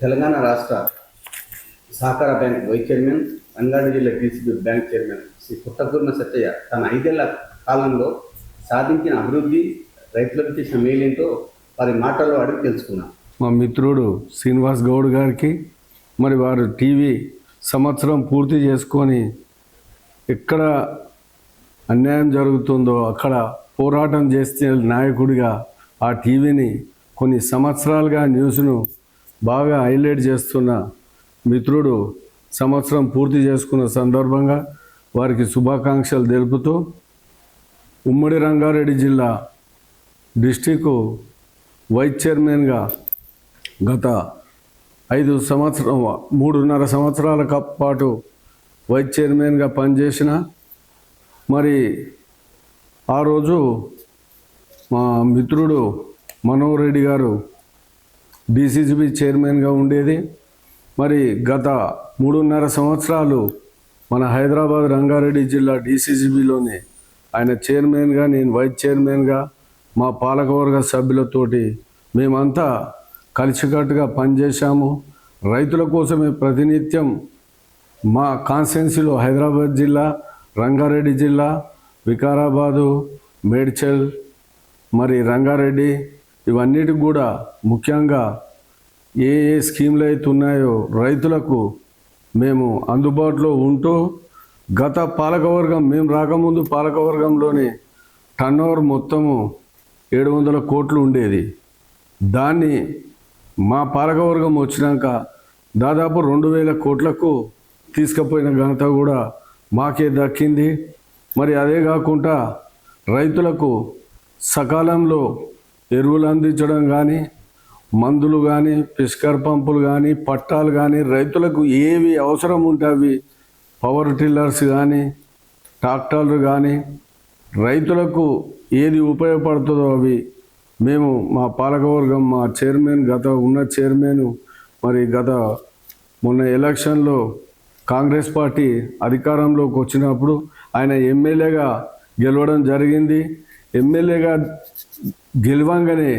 తెలంగాణ రాష్ట్ర సహకార bank vice chairman Rangareddy జిల్లా DCB bank chairman Shri Puttapurna Sattaiah తన ఐదేళ్ళ కాలంలో సాధించిన అభివృద్ధి రైతులకు చేసిన మేలేంటో వారి మాటల్లో అడిగి తెలుసుకున్నాం. మా మిత్రుడు శ్రీనివాస్ గౌడ్ గారికి మరి వారు టీవీ సంవత్సరం పూర్తి చేసుకొని ఎక్కడ అన్యాయం జరుగుతుందో అక్కడ పోరాటం చేసే నాయకుడిగా ఆ టీవీని కొన్ని సంవత్సరాలుగా న్యూస్ను బాగా హైలైట్ చేస్తున్న మిత్రుడు సంవత్సరం పూర్తి చేసుకున్న సందర్భంగా వారికి శుభాకాంక్షలు తెలుపుతూ ఉమ్మడి రంగారెడ్డి జిల్లా డిస్టిక్ వైస్ చైర్మన్గా గత ఐదు సంవత్సరం మూడున్నర సంవత్సరాల పాటు వైస్ చైర్మన్గా పనిచేసిన మరి ఆ రోజు మా మిత్రుడు మనోహర్ రెడ్డి గారు బీసీజీబీ చైర్మన్గా ఉండేది. మరి గత మూడున్నర సంవత్సరాలు మన హైదరాబాద్ రంగారెడ్డి జిల్లా డీసీజీబీలోని ఆయన చైర్మన్గా నేను వైస్ చైర్మన్గా మా పాలకవర్గ సభ్యులతోటి మేమంతా కలిసికట్టుగా పనిచేశాము. రైతుల కోసమే ప్రతినిత్యం మా కాన్స్టెన్సీలో హైదరాబాద్ జిల్లా రంగారెడ్డి జిల్లా వికారాబాదు మేడ్చల్ మరి రంగారెడ్డి ఇవన్నిటికి కూడా ముఖ్యంగా ఏ ఏ స్కీమ్లు అయితే ఉన్నాయో రైతులకు మేము అందుబాటులో ఉంటూ గత పాలకవర్గం మేము రాకముందు పాలకవర్గంలోని టర్న్ ఓవర్ మొత్తము ఏడు వందల కోట్లు ఉండేది. దాన్ని మా పాలకవర్గం వచ్చినాక దాదాపు రెండు వేల కోట్లకు తీసుకుపోయిన ఘనత కూడా మాకే దక్కింది. మరి అదే కాకుండా రైతులకు సకాలంలో ఎరువులు అందించడం కానీ మందులు కానీ పిస్కర్ పంపులు కానీ పట్టాలు కానీ రైతులకు ఏవి అవసరం ఉంటే అవి పవర్ టిల్లర్స్ కానీ ట్రాక్టర్లు కానీ రైతులకు ఏది ఉపయోగపడుతుందో అవి మేము మా పాలకవర్గం మా చైర్మన్ గత ఉన్న చైర్మన్ మరి గత మొన్న ఎలక్షన్లో కాంగ్రెస్ పార్టీ అధికారంలోకి వచ్చినప్పుడు ఆయన ఎమ్మెల్యేగా గెలవడం జరిగింది. ఎమ్మెల్యేగా గెలవంగానే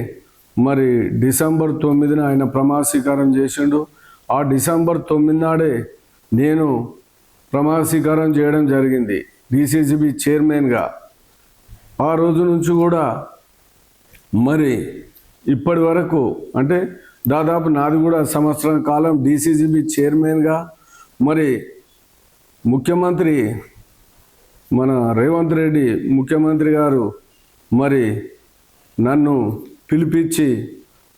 మరి డిసెంబర్ తొమ్మిదిన ఆయన ప్రమాణ స్వీకారం చేసిండు. ఆ డిసెంబర్ తొమ్మిది నాడే నేను ప్రమాణ స్వీకారం చేయడం జరిగింది. డిసిసిబి చైర్మన్గా. ఆ రోజు నుంచి కూడా మరి ఇప్పటి వరకు అంటే దాదాపు నాది కూడా సంవత్సరం కాలం డిసిసిబి చైర్మన్గా. మరి ముఖ్యమంత్రి మన రేవంత్ రెడ్డి ముఖ్యమంత్రి గారు మరి నన్ను పిలిపించి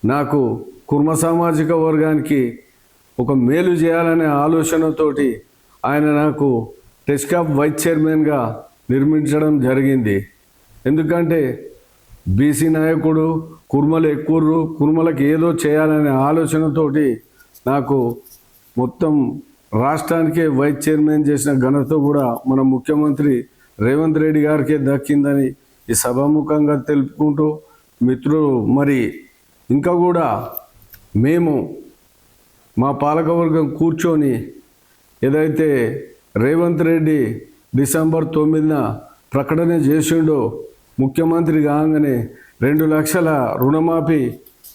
నాకు కుర్మ సామాజిక వర్గానికి ఒక మేలు చేయాలనే ఆలోచనతోటి ఆయన నాకు టెస్కాప్ వైస్ చైర్మన్గా నిర్మించడం జరిగింది. ఎందుకంటే బీసీ నాయకుడు కుర్మలు ఎక్కువరు కుర్మలకు ఏదో చేయాలనే ఆలోచనతోటి నాకు మొత్తం రాష్ట్రానికే వైస్ చైర్మన్ చేసిన ఘనత కూడా మన ముఖ్యమంత్రి రేవంత్ రెడ్డి గారికే దక్కిందని ఈ సభాముఖంగా తెలుపుకుంటూ మిత్రులు మరి ఇంకా కూడా మేము మా పాలకవర్గం కూర్చొని ఏదైతే రేవంత్ రెడ్డి డిసెంబర్ తొమ్మిదిన ప్రకటన చేసిండో ముఖ్యమంత్రి కాగానే రెండు లక్షల రుణమాఫీ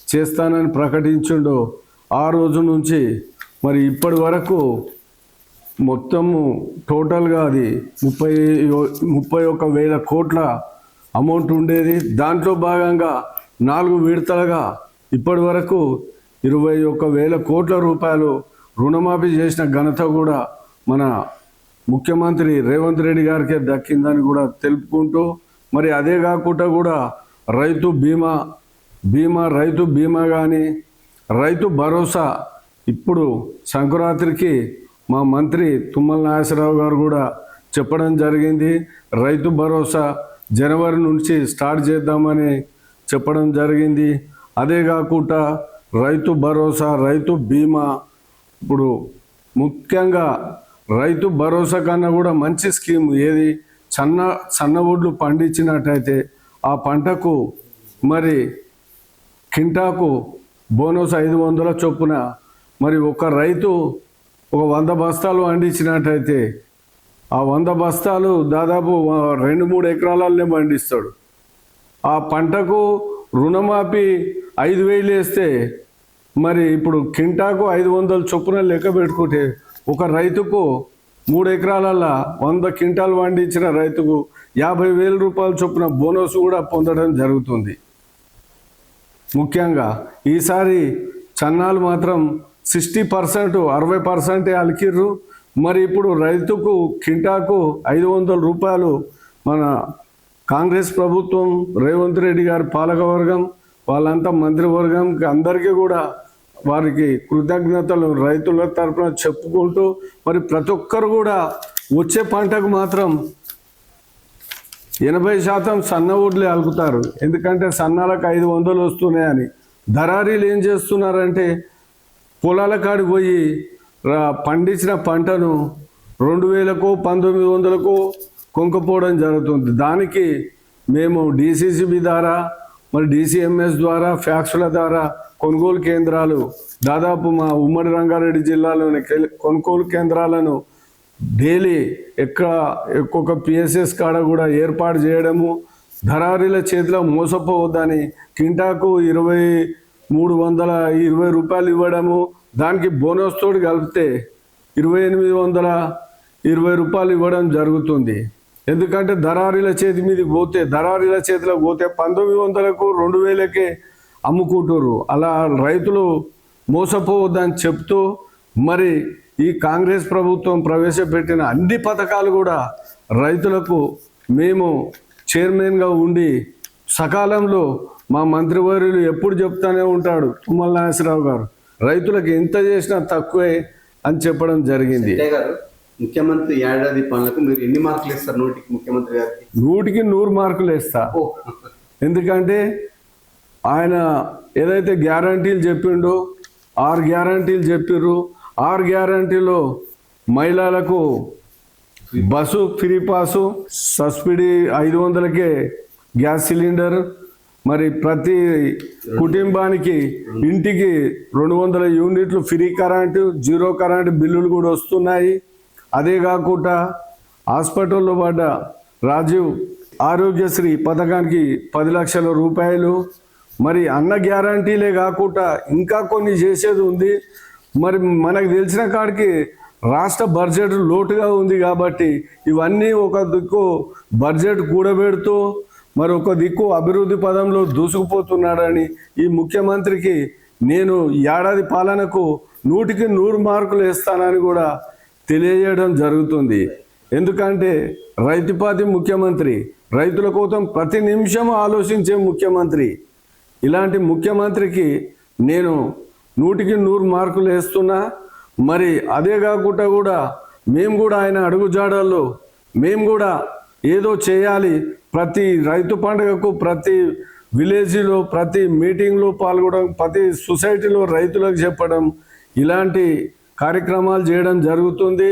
చేస్తానని ప్రకటించిండో ఆ రోజు నుంచి మరి ఇప్పటి వరకు మొత్తము టోటల్గా అది ముప్పై ముప్పై ఒక్క వేల కోట్ల అమౌంట్ ఉండేది. దాంట్లో భాగంగా నాలుగు విడతలుగా ఇప్పటి వరకు ఇరవై ఒక్క వేల కోట్ల రూపాయలు రుణమాఫీ చేసిన ఘనత కూడా మన ముఖ్యమంత్రి రేవంత్ రెడ్డి గారికే దక్కిందని కూడా తెలుపుకుంటూ మరి అదే కాకుండా కూడా రైతు బీమా బీమా రైతు బీమా కానీ రైతు భరోసా ఇప్పుడు సంక్రాంతికి మా మంత్రి తుమ్మల నాగేశ్వరరావు గారు కూడా చెప్పడం జరిగింది. రైతు భరోసా జనవరి నుంచి స్టార్ట్ చేద్దామని చెప్పడం జరిగింది. అదే కాకుండా రైతు భరోసా రైతు బీమా ఇప్పుడు ముఖ్యంగా రైతు భరోసా కన్నా కూడా మంచి స్కీమ్ ఏది? సన్న సన్న ఒడ్లు పండించినట్టయితే ఆ పంటకు మరి కింటాకు బోనస్ ఐదు వందల చొప్పున మరి ఒక రైతు ఒక వంద బస్తాలు పండించినట్టయితే ఆ వంద బస్తాలు దాదాపు రెండు మూడు ఎకరాలనే పండిస్తాడు. ఆ పంటకు రుణమాఫీ ఐదు వేలు వేస్తే మరి ఇప్పుడు కింటాకు ఐదు వందల చొప్పున లెక్క పెట్టుకుంటే ఒక రైతుకు మూడు ఎకరాలల్లో వంద క్వింటాలు పండించిన రైతుకు యాభై వేల రూపాయల చొప్పున బోనస్ కూడా పొందడం జరుగుతుంది. ముఖ్యంగా ఈసారి చన్నాలు మాత్రం సిక్స్టీ పర్సెంట్ అరవై పర్సెంటే అలికిర్రు. మరి ఇప్పుడు రైతుకు కింటాకు ఐదు వందల రూపాయలు మన కాంగ్రెస్ ప్రభుత్వం రేవంత్ రెడ్డి గారి పాలకవర్గం వాళ్ళంతా మంత్రివర్గం అందరికీ కూడా వారికి కృతజ్ఞతలు రైతుల తరపున చెప్పుకుంటూ మరి ప్రతి ఒక్కరు కూడా వచ్చే పంటకు మాత్రం ఎనభై శాతం సన్న ఊడ్లే అలుకుతారు ఎందుకంటే సన్నాలకు ఐదు వందలు వస్తున్నాయని. దరారీలు ఏం చేస్తున్నారంటే పొలాల కాడికి పోయి పండించిన పంటను రెండు వేలకు పంతొమ్మిది వందలకు కొంకపోవడం జరుగుతుంది. దానికి మేము డిసిసిబి ద్వారా మరి డిసిఎంఎస్ ద్వారా ఫ్యాక్స్ల ద్వారా కొనుగోలు కేంద్రాలు దాదాపు మా ఉమ్మడి రంగారెడ్డి జిల్లాలోని కొనుగోలు కేంద్రాలను డైలీ ఎక్కడ ఒక్కొక్క పిఎస్ఎస్ కాడ కూడా ఏర్పాటు చేయడము ధరారీల చేతిలో మోసపోవద్దని కింటాకు ఇరవై మూడు వందల ఇరవై రూపాయలు ఇవ్వడము దానికి బోనస్ తోడు కలిపితే ఇరవై ఎనిమిది వందల ఇరవై రూపాయలు ఇవ్వడం జరుగుతుంది. ఎందుకంటే దరారీల చేతి మీదకి పోతే దరారీల చేతిలో పోతే పంతొమ్మిది వందలకు రెండు వేలకే అమ్ముకుంటారు అలా రైతులు మోసపోవద్దని చెప్తూ మరి ఈ కాంగ్రెస్ ప్రభుత్వం ప్రవేశపెట్టిన అన్ని పథకాలు కూడా రైతులకు మేము చైర్మన్గా ఉండి సకాలంలో మా మంత్రివర్యులు ఎప్పుడు చెప్తానే ఉంటాడు తుమ్మల నాగేశ్వరరావు గారు. రైతులకు ఎంత చేసినా తక్కువే అని చెప్పడం జరిగింది. ముఖ్యమంత్రి ఏడాది పనులకు మీరు ఎన్ని మార్కులు ఇస్తారు నోటికి ముఖ్యమంత్రి గారికి? నూటికి నూరు మార్కులు వేస్తా. ఎందుకంటే ఆయన ఏదైతే గ్యారంటీలు చెప్పిండో ఆరు గ్యారంటీలు చెప్పిర్రు. ఆరు గ్యారంటీలో మహిళలకు బస్సు ఫ్రీ పాసు సబ్సిడీ ఐదు వందలకే గ్యాస్ సిలిండర్ మరి ప్రతి కుటుంబానికి ఇంటికి రెండు వందల యూనిట్లు ఫ్రీ కరెంటు జీరో కరెంటు బిల్లులు కూడా వస్తున్నాయి. అదే కాకుండా హాస్పిటల్లో పడ్డ రాజీవ్ ఆరోగ్యశ్రీ పథకానికి పది లక్షల రూపాయలు. మరి అన్న గ్యారంటీలే కాకుండా ఇంకా కొన్ని చేసేది ఉంది. మరి మనకు తెలిసిన కాడికి రాష్ట్ర బడ్జెట్ లోటుగా ఉంది కాబట్టి ఇవన్నీ ఒక దిక్కు బడ్జెట్ కూడబెడుతూ మరొక దిక్కు అభివృద్ధి పదంలో దూసుకుపోతున్నాడని ఈ ముఖ్యమంత్రికి నేను ఏడాది పాలనకు నూటికి నూరు మార్కులు వేస్తానని కూడా తెలియజేయడం జరుగుతుంది. ఎందుకంటే రైతుపాతి ముఖ్యమంత్రి రైతుల కోసం ప్రతి నిమిషం ఆలోచించే ముఖ్యమంత్రి. ఇలాంటి ముఖ్యమంత్రికి నేను నూటికి నూరు మార్కులు వేస్తున్నా. మరి అదే కాకుండా కూడా మేము కూడా ఆయన అడుగుజాడల్లో మేము కూడా ఏదో చేయాలి ప్రతి రైతు పండుగకు ప్రతి విలేజ్లో ప్రతి మీటింగ్లో పాల్గొనడం ప్రతి సొసైటీలో రైతులకు చెప్పడం ఇలాంటి కార్యక్రమాలు చేయడం జరుగుతుంది.